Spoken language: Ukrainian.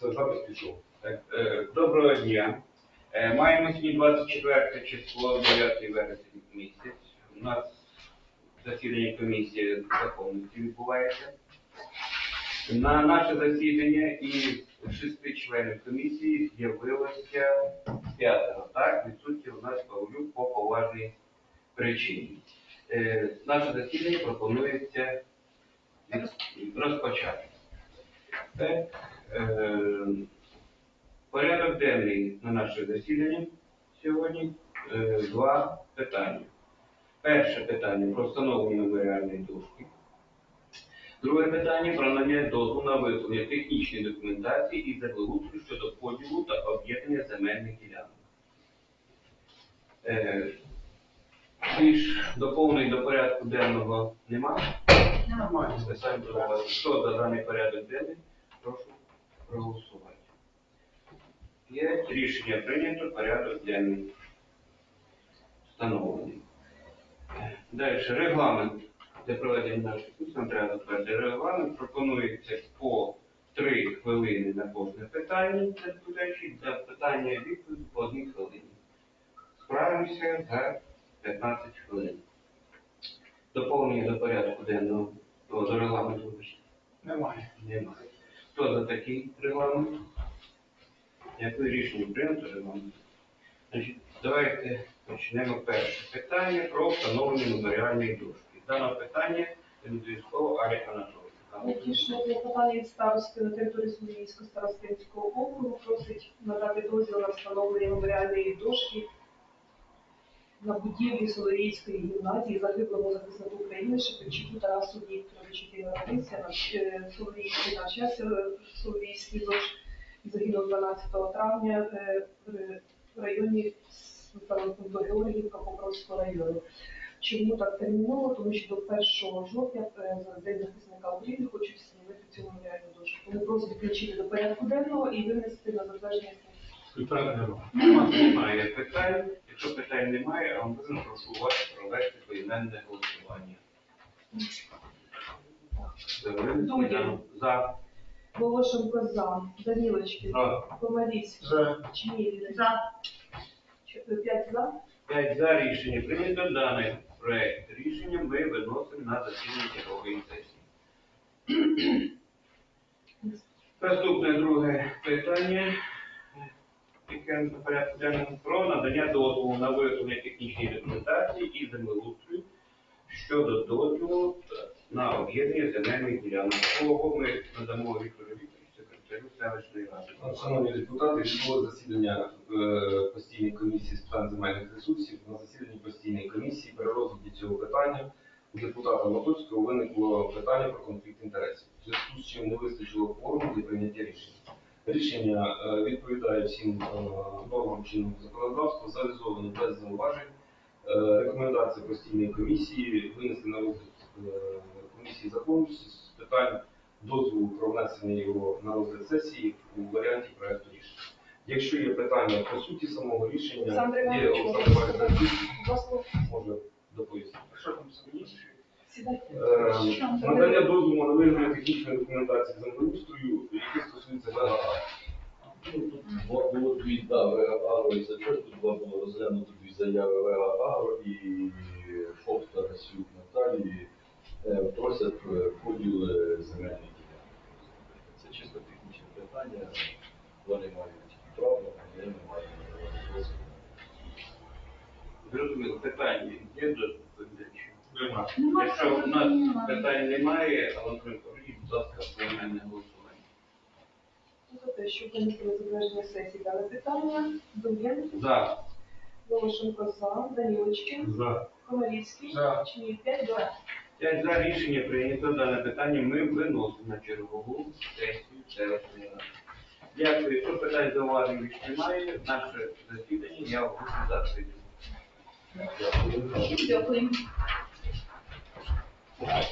Все, запис пішов. Так, е, Доброго дня. Е, Маємо сьогодні 24 число, 9 вересня місяць. У нас засідання комісії законності відбувається. На наше засідання із шести членів комісії з'явилося п'ятеро. Так, відсутні у нас Павлюк по поважній причині. Е, Наше засідання пропонується розпочати. Так, Порядок денний на наше засідання сьогодні е, два питання. Перше питання про встановлення меморіальної дошки. Друге питання про надання дозволу на виявлення технічної документації і землеустрою щодо поділу та об'єднання земельних ділянок. Е, Більш доповнень до порядку денного немає? Немає. Хто за даний порядок денний? Прошу проголосувати. Є рішення прийнято, порядок денний встановлений. Далі, регламент для проведення нашої курсу, треба затвердити регламент. Пропонується по 3 хвилини на кожне питання для питання відповіді по одній хвилині. Справимося за 15 хвилин. Доповнення до порядку денного, до регламенту. Немає. Немає. Хто за такий регламент? Дякую, рішення прийнято регламент. Значить, давайте почнемо перше питання про встановлення меморіальної дошки. Дане питання обов'язково Алі Анатолій. Надійшло клопотання від старости на території Соловійського старостинського округу просить надати дозвіл на встановлення меморіальної дошки на будівлі Соловійської гімназії загиблому захиснику України Шепельчуку Тарасу Вікторовичу, який народився на е, в Соловійській ЗОЖ загинув 12 травня е, в районі пункту Георгіївка Покровського району. Чому так терміново? Тому що до 1 жовтня, е, за День захисника України, хочуть встановити цю меморіальну дошку. Вони просять включити до порядку денного і винести на затвердження немає. Немає питань. Якщо питань немає, я вам дуже прошу вас провести поіменне голосування. Добре, За. Волошенко за, Данілочки, За. Комарівський, За. Чмілін. За. П'ять за. П'ять за рішення прийнято. Даний проект рішення ми виносимо на засідання чергової сесії. Наступне друге питання, порядку денному про надання дозволу на виготовлення технічної документації і землеустрою щодо дозволу на об'єднання земельних ділянок. Кого ми надамо Віктору Вікторовичу, секретарю селищної ради. Шановні депутати, відбулося засідання е, постійної комісії з питань земельних ресурсів. На засіданні постійної комісії при розгляді цього питання у депутата Мотоцького виникло питання про конфлікт інтересів. В зв'язку з чим не вистачило форуму для прийняття рішення. Рішення е, відповідає всім е, нормам чинного законодавства, завізовано без зауважень. Е, Рекомендація постійної комісії винести на розгляд комісії законності з питань дозволу про внесення його на розгляд сесії у варіанті проекту рішення. Якщо є питання по суті самого рішення, є Олександр можна Іванович, може доповісти. Е, Надання дозволу на виявлення технічної документації землеустрою, які стосуються ВГА. Ну, тут було було дві да, ВГ і Зачет, тут два було розглянуто дві заяви ВГ Агро і ФОП Тарасюк Наталії е, просять е, поділ е, земельних ділянок. Це чисто технічне питання, вони мають право, а я не маю дозволу. Зрозуміло, питання є до? Нема. Якщо у нас питань немає, Антон Павлович, будь ласка, поіменне голосування. За те, що на затвердження сесії дане питання, Дуєн, За. Волошенко за, Данілочки, За. Комарівський, За. Чмілін. П'ять за. П'ять за рішення прийнято дане питання. Ми виносимо на чергову сесію селищної ради. Дякую. Якщо питань зауважень більше немає, наше засідання я оголошую закритим. Дякую. Right